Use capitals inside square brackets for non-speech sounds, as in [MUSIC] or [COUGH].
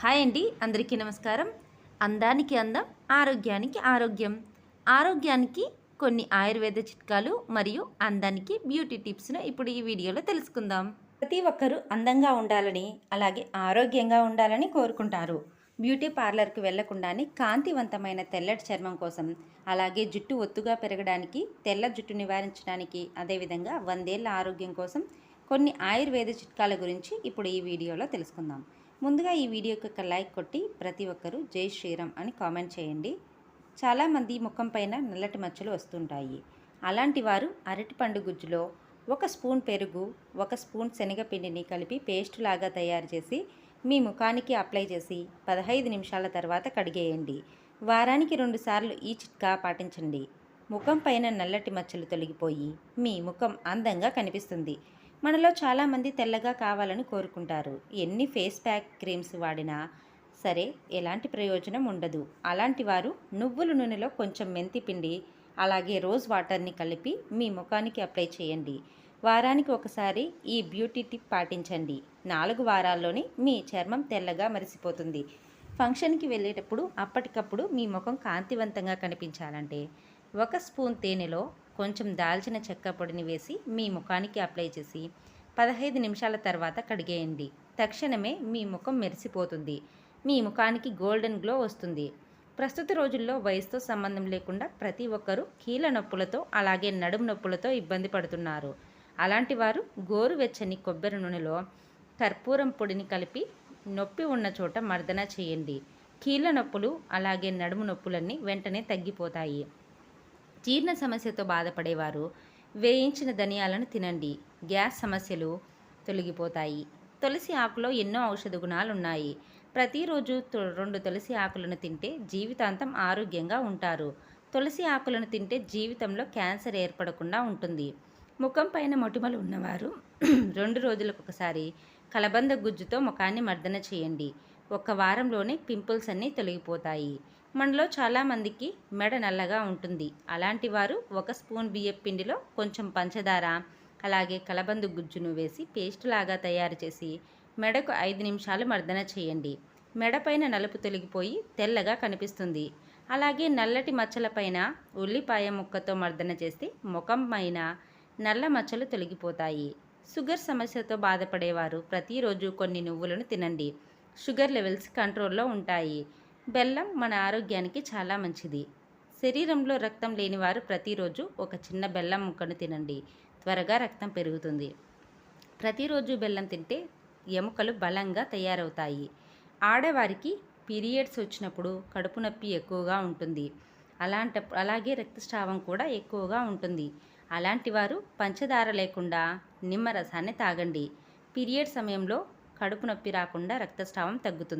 Hi అండి అందరికీ నమస్కారం. అందానికి అందం ఆరోగ్యానికి ఆరోగ్యం. ఆరోగ్యానికి కొన్ని ఆయుర్వేద చిట్కాలు మరియు అందానికి బ్యూటీ టిప్స్ను ఇప్పుడు ఈ వీడియోలో తెలుసుకుందాం. ప్రతి ఒక్కరూ అందంగా ఉండాలని అలాగే ఆరోగ్యంగా ఉండాలని కోరుకుంటారు. బ్యూటీ పార్లర్కి వెళ్ళకుండానే కాంతివంతమైన తెల్లటి చర్మం కోసం అలాగే జుట్టు ఒత్తుగా పెరగడానికి తెల్ల జుట్టు నివారించడానికి అదేవిధంగా వందేళ్ళ ఆరోగ్యం కోసం కొన్ని ఆయుర్వేద చిట్కాల గురించి ఇప్పుడు ఈ వీడియోలో తెలుసుకుందాం. ముందుగా ఈ వీడియోకి ఒక లైక్ కొట్టి ప్రతి ఒక్కరూ జై శ్రీరామ్ అని కామెంట్ చేయండి. చాలామంది ముఖం పైన నల్లటి మచ్చలు వస్తుంటాయి. అలాంటి వారు అరటిపండు గుజ్జులో ఒక స్పూన్ పెరుగు ఒక స్పూన్ శనగపిండిని కలిపి పేస్ట్ లాగా తయారు చేసి మీ ముఖానికి అప్లై చేసి పదహైదు నిమిషాల తర్వాత కడిగేయండి. వారానికి రెండుసార్లు ఈ చిట్కా పాటించండి. ముఖం పైన నల్లటి మచ్చలు తొలగిపోయి మీ ముఖం అందంగా కనిపిస్తుంది. మనలో చాలామంది తెల్లగా కావాలని కోరుకుంటారు. ఎన్ని ఫేస్ ప్యాక్ క్రీమ్స్ వాడినా సరే ఎలాంటి ప్రయోజనం ఉండదు. అలాంటి వారు నువ్వుల నూనెలో కొంచెం మెంతి పిండి అలాగే రోజ్ వాటర్ని కలిపి మీ ముఖానికి అప్లై చేయండి. వారానికి ఒకసారి ఈ బ్యూటీ టిప్ పాటించండి. నాలుగు వారాల్లోనే మీ చర్మం తెల్లగా మరిసిపోతుంది. ఫంక్షన్కి వెళ్ళేటప్పుడు అప్పటికప్పుడు మీ ముఖం కాంతివంతంగా కనిపించాలంటే ఒక స్పూన్ తేనెలో కొంచెం దాల్చిన చెక్క పొడిని వేసి మీ ముఖానికి అప్లై చేసి పదహైదు నిమిషాల తర్వాత కడిగేయండి. తక్షణమే మీ ముఖం మెరిసిపోతుంది. మీ ముఖానికి గోల్డెన్ గ్లో వస్తుంది. ప్రస్తుత రోజుల్లో వయసుతో సంబంధం లేకుండా ప్రతి ఒక్కరూ కీళ్ళ నొప్పులతో అలాగే నడుము నొప్పులతో ఇబ్బంది పడుతున్నారు. అలాంటి వారు గోరువెచ్చని కొబ్బరి నూనెలో కర్పూరం పొడిని కలిపి నొప్పి ఉన్న చోట మర్దన చేయండి. కీళ్ళ నొప్పులు అలాగే నడుము నొప్పులన్నీ వెంటనే తగ్గిపోతాయి. జీర్ణ సమస్యతో బాధపడేవారు. వేయించిన ధనియాలను తినండి. గ్యాస్ సమస్యలు తొలగిపోతాయి. తులసి ఆకులో ఎన్నో ఔషధ గుణాలు ఉన్నాయి ప్రతిరోజు రెండు తులసి ఆకులను తింటే జీవితాంతం ఆరోగ్యంగా ఉంటారు. తులసి ఆకులను తింటే జీవితంలో క్యాన్సర్ ఏర్పడకుండా ఉంటుంది. ముఖం పైన మొటిమలు ఉన్నవారు [CLEARS THROAT] రెండు రోజులకు ఒకసారి కలబంద గుజ్జుతో ముఖాన్ని మర్దన చేయండి. ఒక వారంలోనే పింపుల్స్ అన్నీ తొలగిపోతాయి. మనలో చాలామందికి మెడ నల్లగా ఉంటుంది. అలాంటి వారు ఒక స్పూన్ బియ్యం పిండిలో కొంచెం పంచదార అలాగే కలబందు గుజ్జును వేసి పేస్ట్ లాగా తయారు చేసి మెడకు ఐదు నిమిషాలు మర్దన చేయండి. మెడపైన నలుపు తొలగిపోయి తెల్లగా కనిపిస్తుంది. అలాగే నల్లటి మచ్చలపైన ఉల్లిపాయ ముక్కతో మర్దన చేస్తే ముఖం పైన నల్ల మచ్చలు తొలగిపోతాయి. షుగర్ సమస్యతో బాధపడేవారు ప్రతిరోజు కొన్ని నువ్వులను తినండి. షుగర్ లెవెల్స్ కంట్రోల్లో ఉంటాయి. బెల్లం మన ఆరోగ్యానికి చాలా మంచిది. శరీరంలో రక్తం లేనివారు ప్రతిరోజు ఒక చిన్న బెల్లం ముక్కను తినండి. త్వరగా రక్తం పెరుగుతుంది. ప్రతిరోజు బెల్లం తింటే ఎముకలు బలంగా తయారవుతాయి. ఆడవారికి పీరియడ్స్ వచ్చినప్పుడు కడుపు నొప్పి ఎక్కువగా ఉంటుంది. అలాంట అలాగే రక్తస్రావం కూడా ఎక్కువగా ఉంటుంది. అలాంటి వారు పంచదార లేకుండా నిమ్మరసాన్ని తాగండి. పీరియడ్ సమయంలో కడుపు నొప్పి రాకుండా రక్తస్రావం తగ్గుతుంది.